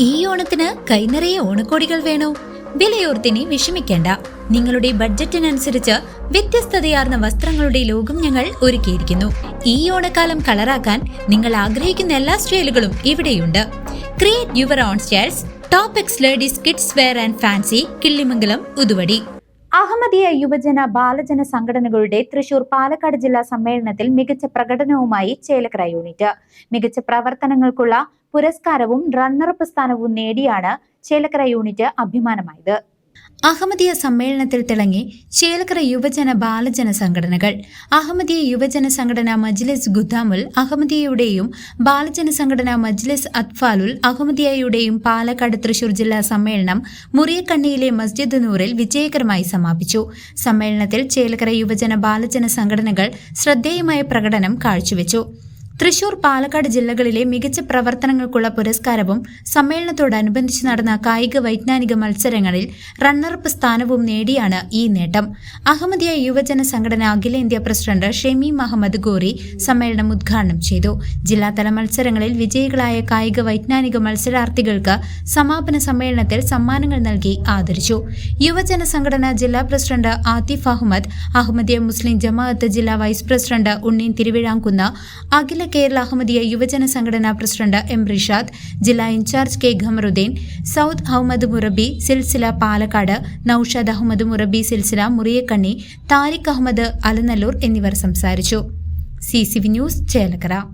ഈ ഓണത്തിന് കൈനിറയെ ഓണക്കോടികൾ വേണോ? വിലയോർത്തിനി വിഷമിക്കേണ്ട. നിങ്ങളുടെ ബഡ്ജറ്റിനനുസരിച്ച് വ്യത്യസ്തതയാർന്ന വസ്ത്രങ്ങളുടെ ലോകം ഞങ്ങൾ ഒരുക്കിയിരിക്കുന്നു. ഈ ഓണക്കാലം കളറാക്കാൻ നിങ്ങൾ ആഗ്രഹിക്കുന്ന എല്ലാ സ്റ്റൈലുകളും ഇവിടെയുണ്ട്. Create your own styles top X ladies kids wear and fancy Killimangalam Uthuvadi Ahmadiyya യുവജന ബാലജന സംഘടനകളുടെ തൃശൂർ പാലക്കാട് ജില്ലാ സമ്മേളനത്തിൽ മികച്ച പ്രകടനവുമായി ചേലക്കര യൂണിറ്റ്. മികച്ച പ്രവർത്തനങ്ങൾക്കുള്ള പുരസ്കാരവും റണ്ണറപ്പ് സ്ഥാനവും നേടിയാണ് ചേലക്കര യൂണിറ്റ് അഭിമാനമായത്. അഹമ്മദിയ സമ്മേളനത്തിൽ തിളങ്ങി ചേലക്കര യുവജന ബാലജന സംഘടനകൾ. അഹമ്മദിയ യുവജന സംഘടന മജ്ലിസ് ഗുദാമുൽ അഹമ്മദിയയുടെയും ബാലജന സംഘടന മജ്ലിസ് അത്ഫാലുൽ അഹമ്മദിയയുടെയും പാലക്കാട് തൃശൂർ ജില്ലാ സമ്മേളനം മുറിയക്കണ്ണിയിലെ മസ്ജിദ് നൂറിൽ വിജയകരമായി സമാപിച്ചു. സമ്മേളനത്തിൽ ചേലക്കര യുവജന ബാലജന സംഘടനകൾ ശ്രദ്ധേയമായ പ്രകടനം കാഴ്ചവെച്ചു. തൃശൂർ പാലക്കാട് ജില്ലകളിലെ മികച്ച പ്രവർത്തനങ്ങൾക്കുള്ള പുരസ്കാരവും സമ്മേളനത്തോടനുബന്ധിച്ച് നടന്ന കായിക വൈജ്ഞാനിക മത്സരങ്ങളിൽ റണ്ണറപ്പ് സ്ഥാനവും നേടിയാണ് ഈ നേട്ടം. അഹമ്മദിയ യുവജന സംഘടന അഖിലേന്ത്യാ പ്രസിഡന്റ് ഷെമി മുഹമ്മദ് ഗോറി സമ്മേളനം ഉദ്ഘാടനം ചെയ്തു. ജില്ലാതല മത്സരങ്ങളിൽ വിജയികളായ കായിക വൈജ്ഞാനിക മത്സരാർത്ഥികൾക്ക് സമാപന സമ്മേളനത്തിൽ സമ്മാനങ്ങൾ നൽകി ആദരിച്ചു. യുവജന സംഘടന ജില്ലാ പ്രസിഡന്റ് ആതിഫ് അഹമ്മദ് അഹമ്മദിയ മുസ്ലിം ജമാഅത്ത് ജില്ലാ വൈസ് പ്രസിഡന്റ് ഉണ്ണീൻ തിരുവിഴാംകുന്ന് കേരള അഹമ്മദിയ യുവജന സംഘടനാ പ്രസിഡന്റ് എം റിഷാദ് ജില്ലാ in charge K Khamaruddin Saud Ahmad മുറബി സിൽസില പാലക്കാട് നൌഷാദ് അഹമ്മദ് മുറബി സിൽസില മുറിയക്കണ്ണി താരിഖ് അഹമ്മദ് അലനല്ലൂർ എന്നിവർ സംസാരിച്ചു. C C V news Chelakkara.